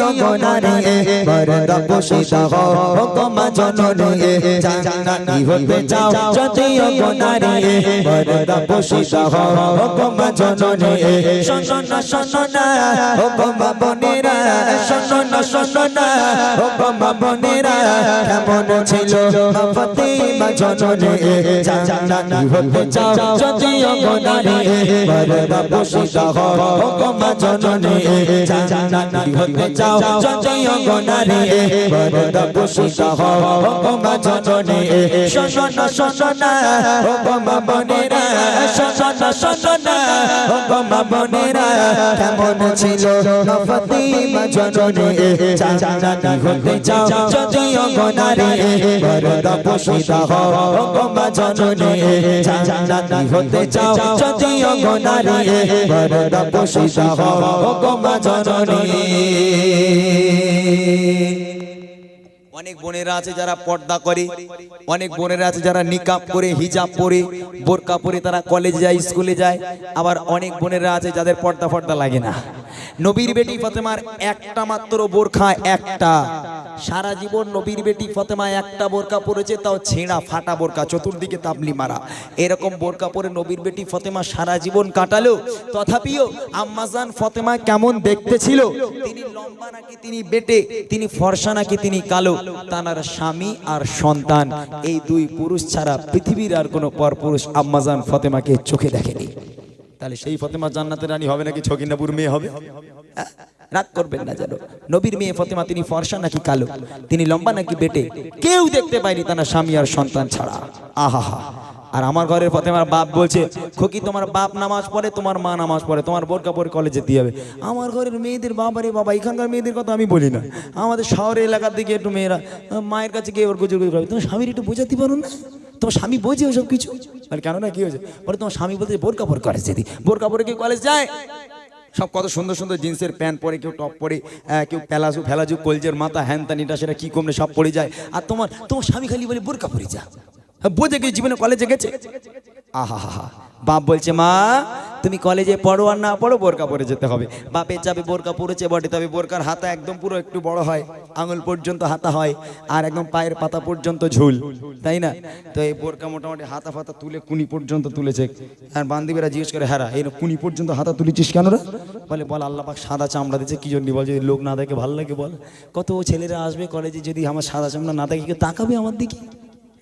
অগনারী পর্দা বসিদা ও গো মা জননী জান্নাতি হতে চাও যদি অগনারী পর্দা বসিদা ও গো মা শোনো শোনো না ও গো শোনো শোনো না ও গো কেমন ছিল ফাতিমা জননী জান্নাতি হতে চাও যদি অগনারী পর্দা বসিদা ও গো মা জান্নাতি হতে চাও। যদি অগনারী পর্দা বসিদা ও গো মা জননী ও গো মা বোনেরা ও গো মা বোনেরা কেমন ছিল ফাতিমা জননী জান্নাতি হতে চাও যদি অগনারী পর্দা বসিদা ও গো মা জননী জান্নাতি হতে চাও যদি অগনারী পর্দা বসিদা ও গো মা জননী। অনেক বোনেরা আছে যারা পর্দা করে, অনেক বোনেরা আছে যারা নিকাব করে হিজাব পরে, বোরকা পরে তারা কলেজে যায় স্কুলে যায়। আবার অনেক বোনেরা আছে যাদের পর্দা ফর্দা লাগে না। নবীর বেটি ফতেমার একটা মাত্র বোরখা, একটা। সারা জীবন নবীর বেটি ফতেমা একটা বোরকা পরেছে তাও ছেঁড়া ফাটা বোরকা চতুর্দিকে তাবলি মারা। এরকম বোরকা পরে নবীর বেটি ফতেমা সারা জীবন কাটালো। তথাপিও আম্মাজান ফতেমা কেমন দেখতে ছিল? তিনি লম্বা নাকি তিনি বেটে তিনি ফর্সা নাকি তিনি কালো তানার স্বামী আর সন্তান। এই দুই পুরুষ ছাড়া পৃথিবীর আর কোনো পর পুরুষ আম্মাজান ফতেমাকে চোখে দেখেনি। তাহলে সেই ফতেমা জান্নাতের রানী হবে নাকি ছকিনাপুর মেয়ে হবে? হ্যাঁ? রাগ করবেন না যেন। নবীর মেয়ে ফতেমা, তিনি ফর্সা নাকি কালো? তিনি লম্বা নাকি বেটে? কেউ দেখতে পায়নি তার স্বামী আর সন্তান ছাড়া। আহা আর আমার ঘরের ফতেমার বাপ বলছে, খোকি, তোমার বাপ নামাজ পড়ে, তোমার মা নামাজ পড়ে, তোমার বোরকা পরে কলেজে যেতে হবে। আমার ঘরের মেয়েদের বাবারে বাবা, এখানকার মেয়েদের কথা আমি বলি না। আমাদের শহরের এলাকার দিকে একটু মেয়েরা, মায়ের কাছে গিয়ে ওর গুজর গুজর হবে। তোমার স্বামীর একটু বোঝাতে পারো না? তোমার স্বামী বোঝে ওসব কিছু? মানে কেন না কি হয়েছে? বলে, তোমার স্বামী বলতে বোর কাপড় কলেজ যেতে। বোর কাপড়ে কি কলেজ যায়? সব কত সুন্দর সুন্দর জিন্সের প্যান্ট পরে কেউ টপ পরে কেউ প্যালাজু ফেলাজু কলজের মাথা হ্যান তানিটা সেটা কি কমলে সব পরে যায়। আর তোমার তোমার স্বামী খালি বলে বোরকা পরে যা। হ্যাঁ, বোঝে গিয়ে জীবনে কলেজে গেছে। আহা হা হা বাপ বলছে, মা, তুমি কলেজে পড়ো আর না পড়ো, বোরকা পরে যেতে হবে। বাপের চাপে বোরকা পরেছে বটে, তবে বোরকার হাতা একদম পুরো একটু বড় হয়, আঙুল পর্যন্ত হাতা হয়, আর একদম পায়ের পাতা পর্যন্ত ঝুল, তাই না? তো এই বোরকা মোটামুটি হাতা ফাতা তুলে কুনি পর্যন্ত তুলেছে। আর বান্ধবীরা জিজ্ঞেস করে হ্যাঁ এই কুনি পর্যন্ত হাতা তুলেছিস কেন রে? বলে, বল, আল্লাহ পাক সাদা চামড়া দিচ্ছে কি জন্য বল, যদি লোক না দেখে ভালো লাগে বল। কত ছেলেরা আসবে কলেজে, যদি আমার সাদা চামড়া না দেখে কেউ তাকাবে আমার দিকে?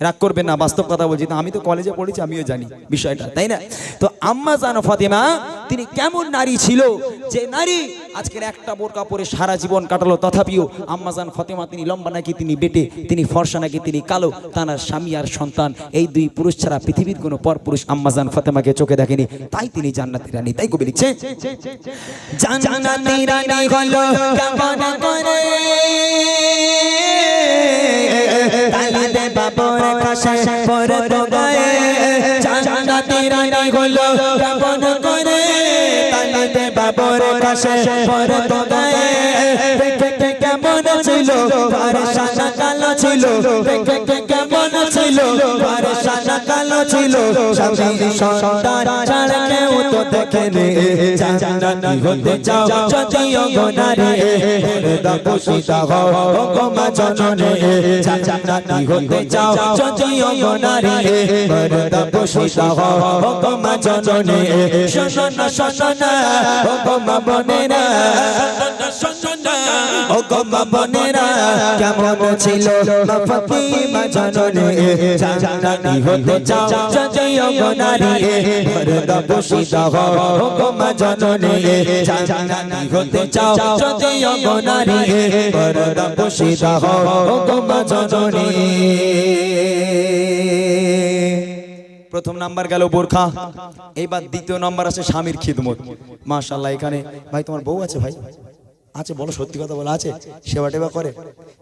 রাগ করবেন না, বাস্তব কথা বলছি। তো আমি তো কলেজে পড়েছি, আমিও জানি বিষয়টা, তাই না? তো আম্মা জানো ফাতেমা, তিনি কেমন নারী ছিল? যে নারী আজকের একটা বোরকা পরে সারা জীবন কাটালো, তথাপিও আম্মাজান ফতেমা, তিনি লম্বা নাকি, তিনি বেটে, তিনি ফর্সা নাকি, তিনি কালো তার স্বামী আর সন্তান, এই দুই পুরুষ ছাড়া পৃথিবীর কোনো পর পুরুষ আম্মাজান ফতেমাকে চোখে দেখেনি, তাই তিনি জান্নাতি রানী, তাই কবি লিখছে। জান্নাতি রানী হলো কেমন করে। তালিতে বাবর খাসে পর তো গায়ে। জান্নাতি রানী হলো কেমন করে? তালিতে বাবর খাসে পর তো গায়ে। ছিল সাদা কালো ছিল। কেমন ছিল সাদা কালো ছিল। স্বামী সন্তান ছাড়া কেউ তো দেখেনি। জান্নাতি হতে চাও যদি অগনারে দা খুশিতা হও গো মা জননী। জান্নাতি হতে চাও যদি অগনারে দা খুশিতা হও গো মা জননী। শোনো না শোনো না গো মা শোনো না। ও গো কেমন ছিল ফাতিমা হতে চাও যদি অগনারে দা খুশিতা হও ও গো মা হতে চাও যদি অগনারে দা খুশিতা হও ও গো মা প্রথম নাম্বার গেল বোরখা এইবার দ্বিতীয় নাম্বার আছে স্বামীর খিদমত। মাশাল্লাহ এখানে ভাই তোমার বউ আছে ভাই? আছে, বলো, সত্যি কথা বলো, আছে? সেবা টেবা করে।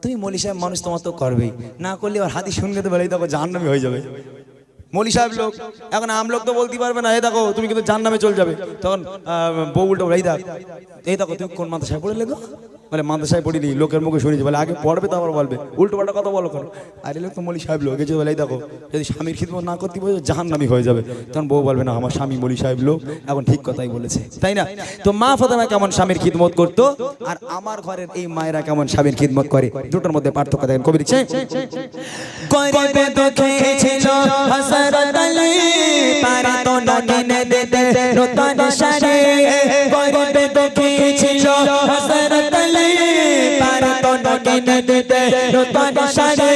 তুমি মলি সাহেব, মানুষ তোমার তো করবেই। না করলে এবার হাতি শুনলে তো বেলাই দেখো, জাহান্নামি হয়ে যাবে। মলি সাহেব লোক, এখন আম লোক তো বলতে পারবে না, এই দেখো, তুমি কিন্তু জাহান্নামে চলে যাবে। তখন বউ উল্টো এই দেখ, এই দেখো, তুমি কোন মাথা সাহেব বলে লেগো বলে, মাদ্রাসায় পড়িনি লোকের মুখে শুনেছি বলে, আগে পড়বে, তারপর বলবে। উল্টো পাল্টা কথা বলো করো আরে, লোক তো মলি সাহেব লোক। এসে বলে দেখো, যদি স্বামীর খিদমত না করতে পারবে জাহান্নামি হয়ে যাবে। তখন বউ বলবে, না, আমার স্বামী মলি সাহেব লোক। এখন ঠিক কথাই বলেছে। তাই না? তো মা ফাতেমা কেমন স্বামীর খিদমত করতো? আর আমার ঘরের এই মায়েরা কেমন স্বামীর খিদমত করে? দুটোর মধ্যে পার্থক্য দেখেন। কবি গরিবে ছিল আলী পারে কিনে কিনে দিতে নতুন শাড়ি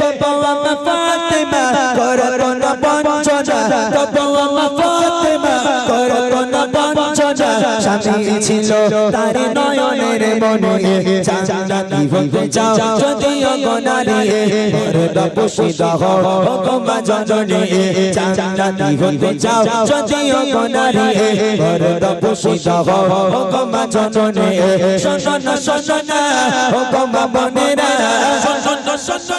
তবু আমার ফাতেমা করতো না বঞ্চনা। তবু আমার ফাতেমা কর না বঞ্চনা স্বামী ছিল, তার নয়নের মনে জান্নাতি হতে চাও, যদিও গোনারি মরদা পুষিদা হো গোমা জননী জান্নাতি হতে চাও, যদিও গোনারি মরদা পুষিদা হো গোমা জননী শোনো না শোনো না ও গোমা বনেরা শোনো না শোনো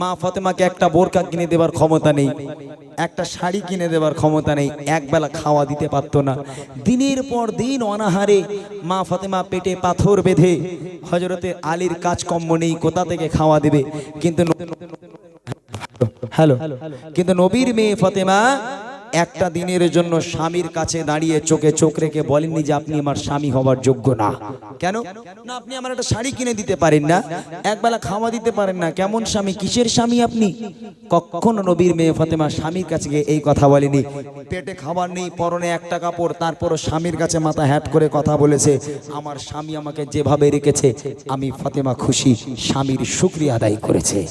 মা ফতেমাকে একটা বোরকা কিনে দেবার ক্ষমতা নেই, একটা শাড়ি কিনে দেবার ক্ষমতা নেই, একবেলা খাওয়া দিতে পারতো না। দিনের পর দিন অনাহারে মা ফতেমা পেটে পাথর বেঁধে হজরতে আলীর কাজকর্ম নেই, কোথা থেকে খাওয়া দেবে? কিন্তু হ্যালো, কিন্তু নবীর মেয়ে ফতেমা একটা দিনের জন্য স্বামীর কাছে দাঁড়িয়ে চোখে চোখ রেখে বলেননি যে আপনি আমার স্বামী হবার যোগ্য না। কেন? না, আপনি আমার একটা শাড়ি কিনে দিতে পারেন না। একবেলা খাওয়া দিতে পারেন না। কেমন স্বামী? কিসের স্বামী আপনি? কখনো নবীর মেয়ে ফতেমা স্বামীর কাছে গিয়ে এই কথা বলেনি। পেটে খাবার নেই, পরনে একটা কাপড়, তারপরও স্বামীর কাছে মাথা হ্যাট করে কথা বলেছে। আমার স্বামী আমাকে যেভাবে রেখেছে, আমি ফাতেমা খুশি স্বামীর শুক্রিয়া আদায় করেছে।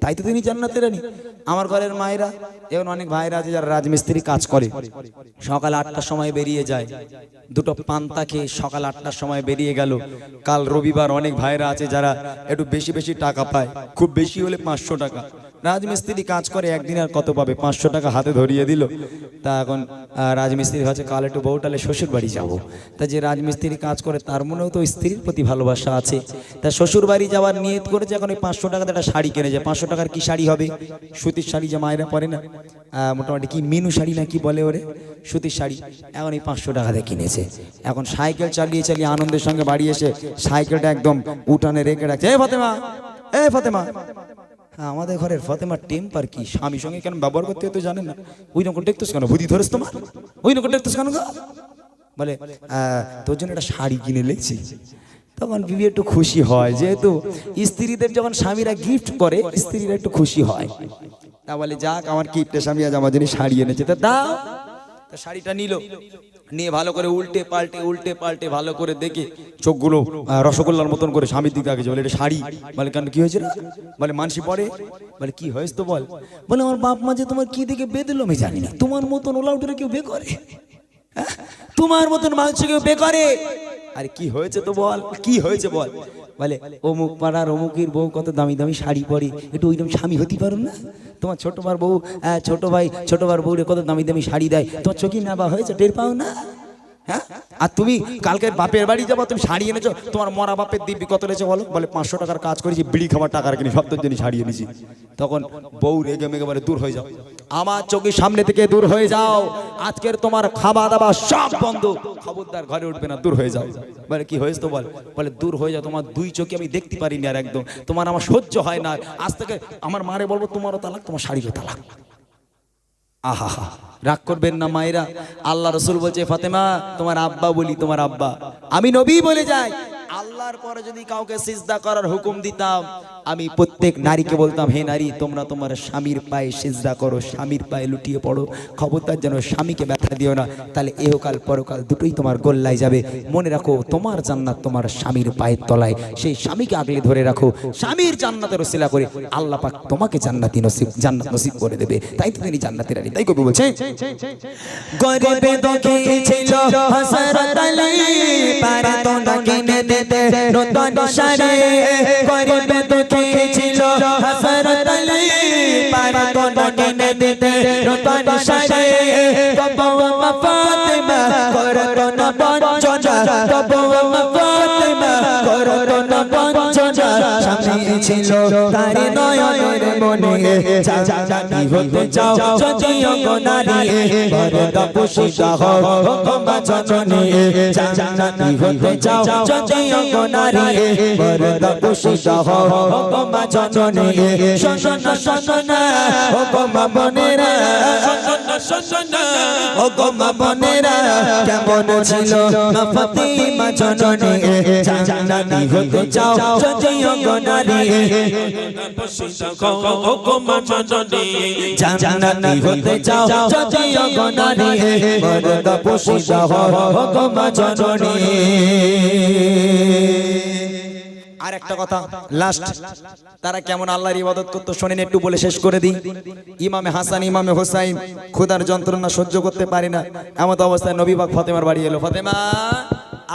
তাই তো তিনি জান্নাতে রানী। আমার ঘরের মায়েরা এবং অনেক ভাইরা আছে যারা রাজমিস্ত্রি কাজ করে। সকাল আটটার সময় বেরিয়ে যায়। দুটো পান্তা খেয়ে সকাল আটটার সময় বেরিয়ে গেল। কাল রবিবার অনেক ভাইরা আছে যারা একটু বেশি বেশি টাকা পায়। খুব বেশি হলে পাঁচশো টাকা। রাজমিস্ত্রি কাজ করে, একদিন আর কত পাবে? পাঁচশো টাকা হাতে ধরিয়ে দিল। তা এখন রাজমিস্ত্রি হচ্ছে কাল একটু বউটালে শ্বশুর বাড়ি যাব। তা যে রাজমিস্ত্রি কাজ করে, তার মনেও তো স্ত্রীর প্রতি ভালোবাসা আছে। তা শ্বশুর বাড়ি যাওয়ার নিয়ত করেছে, এখন ওই পাঁচশো টাকাতে একটা শাড়ি কিনেছে। পাঁচশো টাকার কি শাড়ি হবে? সুতির শাড়ি যে মায়েরা পরে না? মোটামুটি কি মিনু শাড়ি না কি বলে ওরে? সুতির শাড়ি। এখন এই পাঁচশো টাকাতে কিনেছে। এখন সাইকেল চালিয়ে চালিয়ে আনন্দের সঙ্গে বাড়ি এসে সাইকেলটা একদম উঠানে রেখে রাখছে। এ ফতেমা! এ ফতেমা! আমাদের ঘরের ফতেমার টেম্পার কি? স্বামীর সঙ্গে কেন ব্যবহার করতে হয় তো জানেন না? ওই রকম টেকতেছ কেন? বুদ্ধি ধরেছ তোমার? ওই রকম টেকতেছ কেন বলে তোর জন্য একটা শাড়ি কিনে লেছি তখন বিবি একটু খুশি হয়, যেহেতু স্ত্রীদের যখন স্বামীরা গিফট করে, স্ত্রীরা একটু খুশি হয়। তা বলে, যাক, আমার কিপ্টে স্বামী আজ আমার জন্য শাড়ি এনেছে। তা দাও। তা শাড়িটা নিল। নিয়ে ভালো করে উল্টে পাল্টে উল্টে পাল্টে ভালো করে দেখে চোখগুলো রসগোল্লার মতন করে স্বামীর দিকে আগে বলে, এটা শাড়ি। বলে, কেন, কি হয়েছে? বলে, মানসি পরে। বলে, কি হয়েছে তো বল? বলে, আমার বাপ মা যে তোমার কি দেখে বেদলো আমি জানি না। তোমার মতন ওলা উঠে কেউ বে করে? হ্যাঁ? তোমার মতন মানুষ কেউ বে করে? আরে কি হয়েছে তো বল? কি হয়েছে বল? বলে, অমুক পাড়ার অমুকের বউ কত দামি দামি শাড়ি পরে। একটু ওইরকম স্বামী হতে পারো না? তোমার ছোট বার বউ ছোট ভাই, ছোট বার বউরে কত দামি দামি শাড়ি দেয়। তোমার চোখে না বা হয়েছে, টের পাও না? হ্যাঁ? আর তুমি কালকে বাপের বাড়ি যাব, তুমি শাড়ি এনেছো, তোমার মরা বাপের দিব্যি কত লেছে বলো? বলে পাঁচশো টাকার কাজ করেছি, বিড়ি খাবার টাকার কিনি, সব তোর জন্য শাড়ি এনেছি। তখন বউ রেগে মেগে বলে, দূর হয়ে যাও। আমার চোখের সামনে থেকে দূর হয়ে যাও। আজকের তোমার খাওয়া দাওয়া সব বন্ধ। খবরদার ঘরে উঠবে না, দূর হয়ে যাও। বলে, কি হয়েছে তো বল? বলে, দূর হয়ে যাও, তোমার দুই চোখে আমি দেখতে পারিনি আর একদম। তোমার আমার সহ্য হয় না। আজ থেকে আমার মারে বলব, তোমারও তালাক, তোমার শাড়িরও তালাক। আহা, রাগ করবেন না মায়েরা। আল্লাহ রসুল বলছে, ফাতেমা, তোমার আব্বা বলি, তোমার আব্বা। আমি নবী বলে যাই। আল্লাহর পরে যদি কাউকে সিজদা করার হুকুম দিতাম আমি প্রত্যেক নারীকে বলতাম, হে নারী, তোমরা তোমার স্বামীর পায়ে সিজদা করো, স্বামীর পায়ে লুটিয়ে পড়ো। খবরদার যেন স্বামীকে ব্যথা দিও না, তাহলে এহকাল পরকাল দুটোই তোমার গোল্লায় যাবে। মনে রাখো, তোমার জান্নাত তোমার স্বামীর পায়ের তলায়। সেই স্বামীকে আগলে ধরে রাখো, স্বামীর জান্নাতের ওসিলা করে আল্লাহ পাক তোমাকে জান্নাতি নসিব, জান্নাত নসিব করে দেবে। তাই তো তিনি জান্নাতের রানী তাই কবি বলছে? আলী গরিবে দুঃখী ছিল? হসরত আলী পারে কিনে দিতে রতন শাড়ি তবু ফাতেমা করতো না বঞ্চনা তবু ফাতেমা করতো বঞ্চনা স্বামী ছিল, তার নয়নের মনে জানি হতে চাও, যদিও নারী বরদা পুষিতা হও ক্ষমা জননী জানি হতে চাও, যদিও নারী বরদা পুষিতা হও ক্ষমা জননী শোনা শোনা ও ক্ষমা বনেরা ও ক্ষমা বনেরা, কেমন ছিল মা ফাতিমা জননী জানি হতে চাও যদিও গো নারী জান্নাতি হতে চাও যদিও গো নারী বরদা পুষিতা হও জননী। আর একটা কথা লাস্ট তারা কেমন আল্লাহর ইবাদত করতো শোনেন একটু বলে শেষ করে দিই। ইমামে হাসান ইমামে হোসাইন খুদার যন্ত্রণা সহ্য করতে পারে না। এমন অবস্থায় নবীবাগ ফাতেমার বাড়ি এলো। ফাতেমা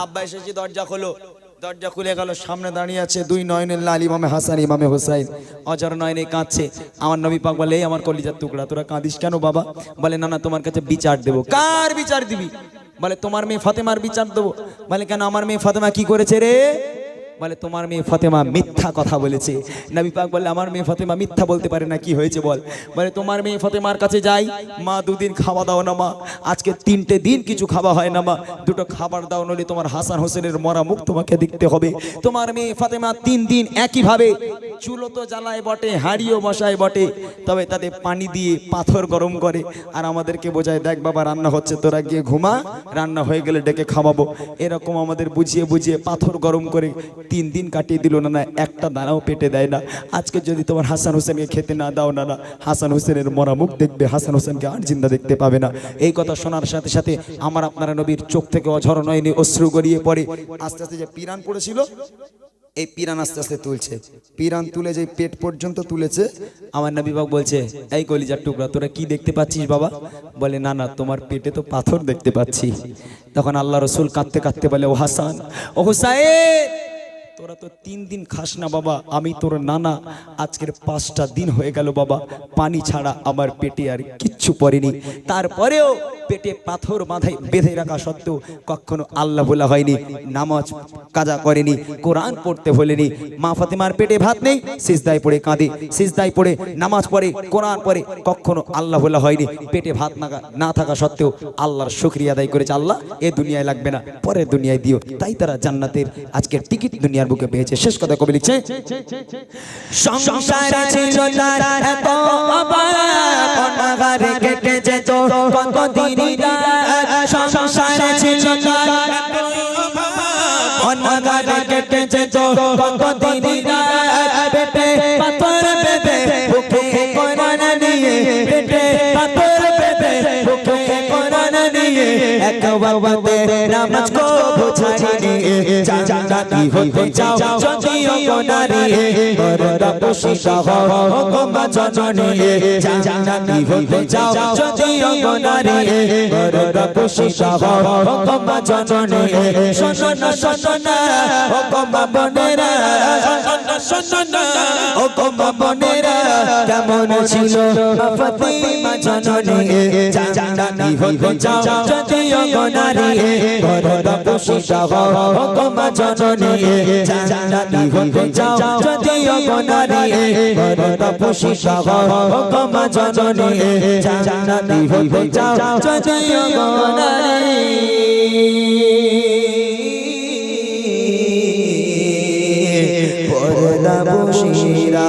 আব্বা এসেছি দরজা খোলো। দরজা খুলে গেল, সামনে দাঁড়িয়ে আছে দুই নয়নের লাল ইমামে হাসান, ইমামে হোসাইন। অজর নয়নে কাঁদছে। আমার নবী পাক বলে আমার কলিজার টুকরা, তোরা কাঁদিস কেন বাবা? বলে, না না, তোমার কাছে বিচার দেবো। কার বিচার দিবি? বলে, তোমার মেয়ে ফাতেমার বিচার দেবো। বলে, কেন, আমার মেয়ে ফাতেমা কি করেছে রে? বলে, তোমার মেয়ে ফাতেমা মিথ্যা কথা বলেছে। নবী পাক বলে আমার মেয়ে ফাতেমা মিথ্যা বলতে পারে না, কি হয়েছে বল? বলে, তোমার মেয়ে ফাতেমার কাছে যাই, মা দুদিন খাওয়া দাও না মা, আজকে তিনটে দিন কিছু খাওয়া হয় না মা, দুটো খাবার দাও নলে তোমার হাসান হোসেনের মরা মুখ তোমাকে দেখতে হবে। তোমার মেয়ে ফাতেমা তিন দিন একইভাবে চুলো তো জ্বালায় বটে, হাড়িও মশায় বটে, তবে তাতে পানি দিয়ে পাথর গরম করে। আর আমাদেরকে বোঝায়, দেখ বাবা, রান্না হচ্ছে, তোরা গিয়ে ঘুমা, রান্না হয়ে গেলে ডেকে খাওয়াবো। এরকম আমাদের বুঝিয়ে বুঝিয়ে পাথর গরম করে তিন দিন কাটিয়ে দিল না না, একটা দানাও পেটে দেয় না। আজকে যদি তোমার হাসান হোসেনকে খেতে না দাও, না না, হাসান হোসেনের মরা মুখ দেখবে, হাসান হোসেনকে আর জিন্দা দেখতে পাবে না। এই কথা শোনার সাথে সাথে আমার আপনারা নবীর চোখ থেকে অঝর নয়নি অশ্রু গড়িয়ে পড়ে। আস্তে আস্তে যে পিরান পড়েছিল, এই পিরান আস্তে আস্তে তুলছে। পিরান তুলে যে পেট পর্যন্ত তুলেছে, আমার নবীবাগ বলছে, এই কলিজার টুকরা, তোরা কি দেখতে পাচ্ছিস বাবা? বলে, না না, তোমার পেটে তো পাথর দেখতে পাচ্ছি। তখন আল্লাহ রসুল কাঁদতে কাঁদতে বলে, ও হাসান, ও হুসাইন তোরা তো তিন দিন খাস না বাবা, আমি তোর নানা। আজকের পাঁচটা দিন হয়ে গেল বাবা, পানি ছাড়া আমার পেটে আর কিচ্ছু পড়েনি। তারপরেও পেটে পাথর বাঁধাই বেঁধে রাখা সত্ত্বেও কখনো আল্লাহ বলা হয়নি, নামাজ কাজা করেনি, কোরআন পড়তে বলেনি মা ফাতেমার পেটে ভাত নেই, সিজদায় পড়ে কাঁদে, সিজদায় পড়ে নামাজ পড়ে, কোরআন পড়ে, কখনো আল্লাহ বলা হয়নি। পেটে ভাত না থাকা সত্ত্বেও আল্লাহর শুক্রিয়া আদায় করেছে, আল্লাহ এ দুনিয়ায় লাগবে না, পরের দুনিয়ায় দিও। তাই তারা জান্নাতের আজকের টিকিট দুনিয়ার বুকে পেয়েছে। শেষ কথা কবি লিখছে, সংসার ছিল নিয়ে পেটে পাথর পেটে বুকে কোরআন নিয়ে জান্নাতি হতে চাও যদিও গো নারী বরদা পুষিতা হও ক্ষমা জননী হতে চাও যদিও গো নারী বরদা পুষিতা হও ক্ষমা জননী শোনো শোনো ক্ষমা বনেরা, শোনো না বনেরা, কেমন ছিল ফাতিমা জননী জান্নাতি হতে চাও যদিও গো নারী বরদা পুষিতা হও ক্ষমা জননী হতে চাও যদিও গো নারী বরদা পুষিতা হও ক্ষমা জননী জান্নাতি হতে চাও যদিও গো নারী পরদা পুষিরা